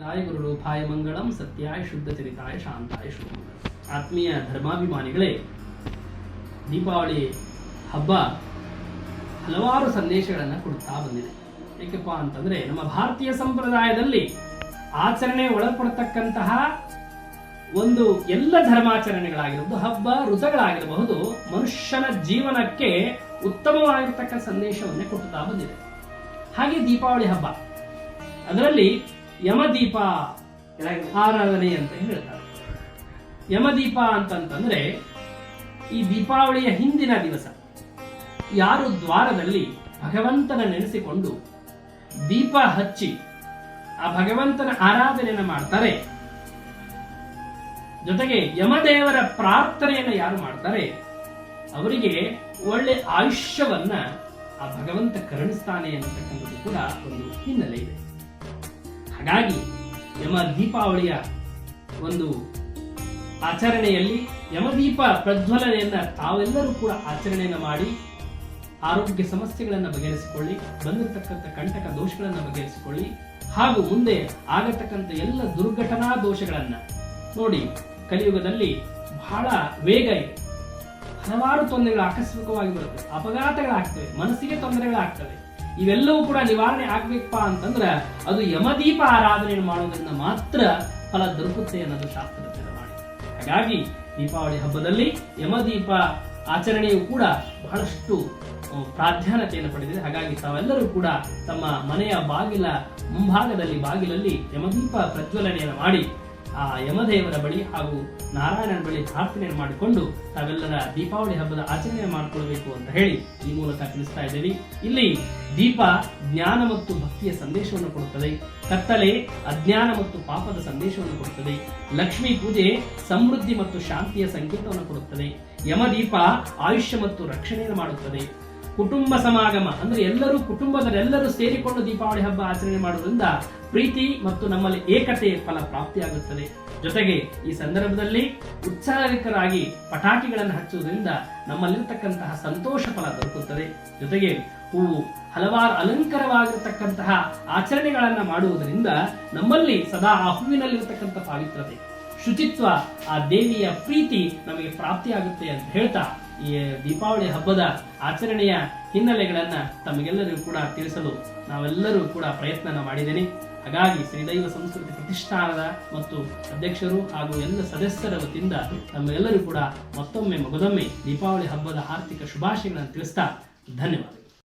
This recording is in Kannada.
ಗುರು ರೂಪಾಯ ಮಂಗಳಂ ಸತ್ಯಾಯ ಶುದ್ಧ ಚರಿತಾಯ ಶಾಂತಾಯ ಶುಭಮಂಗಳ ಆತ್ಮೀಯ ಧರ್ಮಾಭಿಮಾನಿಗಳೇ, ದೀಪಾವಳಿ ಹಬ್ಬ ಹಲವಾರು ಸಂದೇಶಗಳನ್ನು ಕೊಡ್ತಾ ಬಂದಿದೆ. ಏಕಪ್ಪ ಅಂತಂದ್ರೆ ನಮ್ಮ ಭಾರತೀಯ ಸಂಪ್ರದಾಯದಲ್ಲಿ ಆಚರಣೆ ಒಳಪಡತಕ್ಕಂತಹ ಒಂದು ಎಲ್ಲ ಧರ್ಮಾಚರಣೆಗಳಾಗಿರಬಹುದು ಹಬ್ಬ ಋತುಗಳಾಗಿರಬಹುದು, ಮನುಷ್ಯನ ಜೀವನಕ್ಕೆ ಉತ್ತಮವಾಗಿರ್ತಕ್ಕ ಸಂದೇಶವನ್ನೇ ಕೊಡ್ತಾ ಬಂದಿದೆ. ಹಾಗೆ ದೀಪಾವಳಿ ಹಬ್ಬ. ಅದರಲ್ಲಿ ಯಮದೀಪ ಆರಾಧನೆ ಅಂತ ಹೇಳ್ತಾರೆ. ಯಮದೀಪ ಅಂತಂತಂದ್ರೆ ಈ ದೀಪಾವಳಿಯ ಹಿಂದಿನ ದಿವಸ. ಯಾರು ದ್ವಾರದಲ್ಲಿ ಭಗವಂತನ ನೆನೆಸಿಕೊಂಡು ದೀಪ ಹಚ್ಚಿ ಆ ಭಗವಂತನ ಆರಾಧನೆಯನ್ನು ಮಾಡ್ತಾರೆ. ಜೊತೆಗೆ ಯಮದೇವರ ಪ್ರಾರ್ಥನೆಯನ್ನು ಯಾರು ಮಾಡ್ತಾರೆ? ಅವರಿಗೆ ಒಳ್ಳೆ ಆಯುಷ್ಯವನ್ನ ಆ ಭಗವಂತ ಕರುಣಿಸ್ತಾನೆ ಅನ್ನತಕ್ಕಂಥದ್ದು ಕೂಡ ಒಂದು ಹಿನ್ನೆಲೆ ಇದೆ. ಹಾಗಾಗಿ ಯಮ ದೀಪಾವಳಿಯ ಒಂದು ಆಚರಣೆಯಲ್ಲಿ ಯಮದೀಪ ಪ್ರಜ್ವಲನೆಯನ್ನ ತಾವೆಲ್ಲರೂ ಕೂಡ ಆಚರಣೆಯನ್ನು ಮಾಡಿ ಆರೋಗ್ಯ ಸಮಸ್ಯೆಗಳನ್ನು ಬಗೆಹರಿಸಿಕೊಳ್ಳಿ, ಬಂದಿರತಕ್ಕಂಥ ಕಂಟಕ ದೋಷಗಳನ್ನು ಬಗೆಹರಿಸಿಕೊಳ್ಳಿ, ಹಾಗೂ ಮುಂದೆ ಆಗತಕ್ಕಂಥ ಎಲ್ಲ ದುರ್ಘಟನಾ ದೋಷಗಳನ್ನ ನೋಡಿ ಕಲಿಯುಗದಲ್ಲಿ ಬಹಳ ವೇಗ ಇದೆ. ಹಲವಾರು ತೊಂದರೆಗಳು ಆಕಸ್ಮಿಕವಾಗಿ ಬರುತ್ತೆ. ಅಪಘಾತಗಳಾಗ್ತವೆ, ಮನಸ್ಸಿಗೆ ತೊಂದರೆಗಳಾಗ್ತವೆ. ಇವೆಲ್ಲವೂ ಕೂಡ ನಿವಾರಣೆ ಆಗ್ಬೇಕಪ್ಪ ಅಂತಂದ್ರ ಅದು ಯಮದೀಪ ಆರಾಧನೆ ಮಾಡೋದ್ರಿಂದ ಮಾತ್ರ ಫಲ ದೊರಕುತ್ತೆ ಅನ್ನೋದು ಶಾಸ್ತ್ರ ಮಾಡಿ ಹಾಗಾಗಿ ದೀಪಾವಳಿ ಹಬ್ಬದಲ್ಲಿ ಯಮದೀಪ ಆಚರಣೆಯು ಕೂಡ ಬಹಳಷ್ಟು ಪ್ರಾಧಾನ್ಯತೆಯನ್ನು ಪಡೆದಿದೆ. ಹಾಗಾಗಿ ತಾವೆಲ್ಲರೂ ಕೂಡ ತಮ್ಮ ಮನೆಯ ಬಾಗಿಲ ಮುಂಭಾಗದಲ್ಲಿ, ಬಾಗಿಲಲ್ಲಿ ಯಮದೀಪ ಪ್ರಜ್ವಲನೆಯನ್ನು ಮಾಡಿ ಆ ಯಮದೇವರ ಬಳಿ ಹಾಗೂ ನಾರಾಯಣನ ಬಳಿ ಪ್ರಾರ್ಥನೆ ಮಾಡಿಕೊಂಡು ತಾವೆಲ್ಲರ ದೀಪಾವಳಿ ಹಬ್ಬದ ಆಚರಣೆ ಮಾಡಿಕೊಳ್ಬೇಕು ಅಂತ ಹೇಳಿ ಈ ಮೂಲಕ ತಿಳಿಸ್ತಾ ಇದ್ದೀವಿ. ಇಲ್ಲಿ ದೀಪ ಜ್ಞಾನ ಮತ್ತು ಭಕ್ತಿಯ ಸಂದೇಶವನ್ನು ಕೊಡುತ್ತದೆ. ಕತ್ತಲೆ ಅಜ್ಞಾನ ಮತ್ತು ಪಾಪದ ಸಂದೇಶವನ್ನು ಕೊಡುತ್ತದೆ. ಲಕ್ಷ್ಮೀ ಪೂಜೆ ಸಮೃದ್ಧಿ ಮತ್ತು ಶಾಂತಿಯ ಸಂಕೇತವನ್ನು ಕೊಡುತ್ತದೆ. ಯಮದೀಪ ಆಯುಷ್ಯ ಮತ್ತು ರಕ್ಷಣೆಯನ್ನು ಮಾಡುತ್ತದೆ. ಕುಟುಂಬ ಸಮಾಗಮ, ಅಂದ್ರೆ ಎಲ್ಲರೂ ಕುಟುಂಬದರೆಲ್ಲರೂ ಸೇರಿಕೊಂಡು ದೀಪಾವಳಿ ಹಬ್ಬ ಆಚರಣೆ ಮಾಡುವುದರಿಂದ ಪ್ರೀತಿ ಮತ್ತು ನಮ್ಮಲ್ಲಿ ಏಕತೆ ಫಲ ಪ್ರಾಪ್ತಿಯಾಗುತ್ತದೆ. ಜೊತೆಗೆ ಈ ಸಂದರ್ಭದಲ್ಲಿ ಉತ್ಸಾಹಿಕರಾಗಿ ಪಟಾಕಿಗಳನ್ನು ಹಚ್ಚುವುದರಿಂದ ನಮ್ಮಲ್ಲಿರ್ತಕ್ಕಂತಹ ಸಂತೋಷ ಫಲ ದೊರಕುತ್ತದೆ. ಜೊತೆಗೆ ಹೂವು ಹಲವಾರು ಅಲಂಕಾರವಾಗಿರತಕ್ಕಂತಹ ಆಚರಣೆಗಳನ್ನು ಮಾಡುವುದರಿಂದ ನಮ್ಮಲ್ಲಿ ಸದಾ ಆ ಹೂವಿನಲ್ಲಿರತಕ್ಕಂಥ ಪಾವಿತ್ರತೆ ಶುಚಿತ್ವ, ಆ ದೇವಿಯ ಪ್ರೀತಿ ನಮಗೆ ಪ್ರಾಪ್ತಿಯಾಗುತ್ತೆ ಅಂತ ಹೇಳ್ತಾ ಈ ದೀಪಾವಳಿ ಹಬ್ಬದ ಆಚರಣೆಯ ಹಿನ್ನೆಲೆಗಳನ್ನ ತಮಗೆಲ್ಲರಿಗೂ ಕೂಡ ತಿಳಿಸಲು ನಾವೆಲ್ಲರೂ ಕೂಡ ಪ್ರಯತ್ನ ಮಾಡಿದ್ದೇನೆ. ಹಾಗಾಗಿ ಶ್ರೀದೈವ ಸಂಸ್ಕೃತಿ ಪ್ರತಿಷ್ಠಾನದ ಮತ್ತು ಅಧ್ಯಕ್ಷರು ಹಾಗೂ ಎಲ್ಲ ಸದಸ್ಯರ ವತಿಯಿಂದ ತಮ್ಮೆಲ್ಲರೂ ಕೂಡ ಮತ್ತೊಮ್ಮೆ ಮಗದೊಮ್ಮೆ ದೀಪಾವಳಿ ಹಬ್ಬದ ಆರ್ಥಿಕ ಶುಭಾಶಯಗಳನ್ನು ತಿಳಿಸ್ತಾ ಧನ್ಯವಾದ